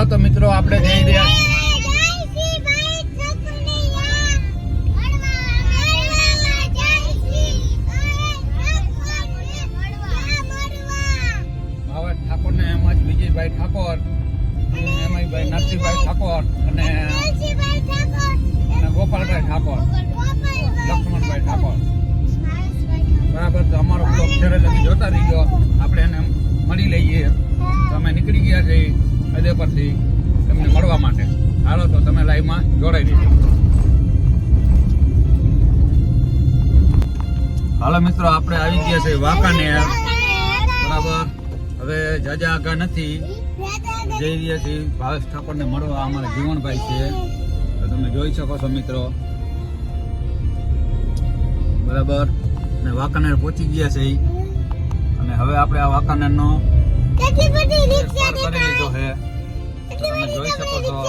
હાલો તો મિત્રો આપણે જઈ રહ્યા ભાવત ઠાકોર ને એમ જ વિજયભાઈ ઠાકોર એમભાઈ નરસિંહભાઈ ઠાકોર અને અને ગોપાલભાઈ ઠાકોર લક્ષ્મણભાઈ ઠાકોર. બરાબર તો અમારો બ્લોગ જ્યારે લગી જોતા રહી ગયો આપણે એને મળી લઈએ. તો અમે નીકળી ગયા છીએ. હૃદય પરથી તમને મળવા માટે. હાલો તો તમે લાઈવમાં જોડાઈ દેજો હાલો મિત્રો, આપણે આવી ગયા છે વાંકાનેર. બરાબર? હવે જાજા આગા નથી. જઈ રહ્યા છીએ. ભાવેશ ઠાકોરને મળવા અમારા જીવણભાઈ છે. તો તમે જોઈ શકો છો મિત્રો. બરાબર? અને વાંકાનેર પહોંચી ગયા છે અને હવે આપણે આ વાંકાનેરનો તો તમે જોઈ શકો છો.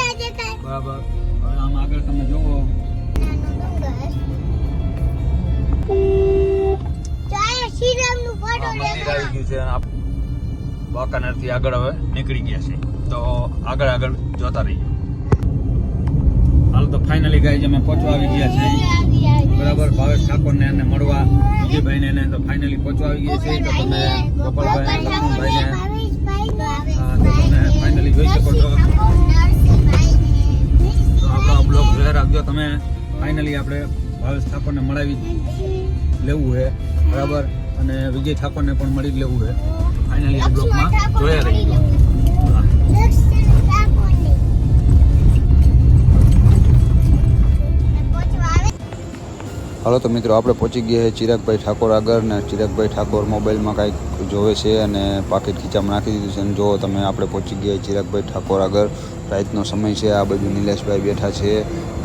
બરાબર. હવે આમ આગળ તમે અને આપ- વાંકાનેરથી આગળ હવે નીકળી ગયા છે. તો આગળ આગળ જોતા રહીએ. હાલ તો ફાઇનલી ગાઈ અમે પહોંચવા આવી ગયા છે. બરાબર ભાવેશ ઠાકોરને એને મળવા. વિજયભાઈને એને તો ફાઇનલી પહોંચવા આવી ગયા છે. તો તમે ગોપાલભાઈ તમે ફાઇનલી જોઈ શકો છો તો રાખજો. તમે ફાઇનલી આપણે ભાવેશ ઠાકોરને મળાવી લેવું છે. બરાબર? અને વિજય ઠાકોરને પણ મળી લેવું છે. ફાઇનલી આ બ્લોગમાં જોયા રહીજો હાલો તો મિત્રો આપણે પહોંચી ગયા છીએ ચિરાગભાઈ ઠાકોર આગળ ને ચિરાગભાઈ ઠાકોર મોબાઈલમાં કાંઈક જોવે છે અને પાકીટ ખીચામાં નાખી દીધું છે. અને જો તમે આપણે પહોંચી ગયા ચિરાગભાઈ ઠાકોર આગળ. રાતનો સમય છે આ બાજુ નિલેશભાઈ બેઠા છે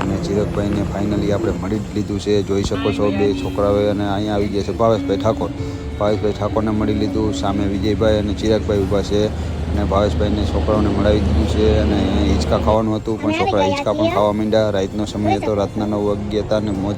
અને ચિરાગભાઈને ફાઇનલી આપણે મળી જ લીધું છે. જોઈ શકો છો બે છોકરાઓએ અને અહીંયા આવી ગયા છે. ભાવેશભાઈ ઠાકોર. ભાવેશભાઈ ઠાકોરને મળી લીધું સામે વિજયભાઈ અને ચિરાગભાઈ ઊભા છે અને ભાવેશભાઈને છોકરાઓને મળાવી દીધું છે અને હિંચકા ખાવાનું હતું પણ છોકરા હિંચકા પણ ખાવા માંડ્યા. રાતનો સમય હતો રાતના નવ વાગ્યા હતા અને મોજ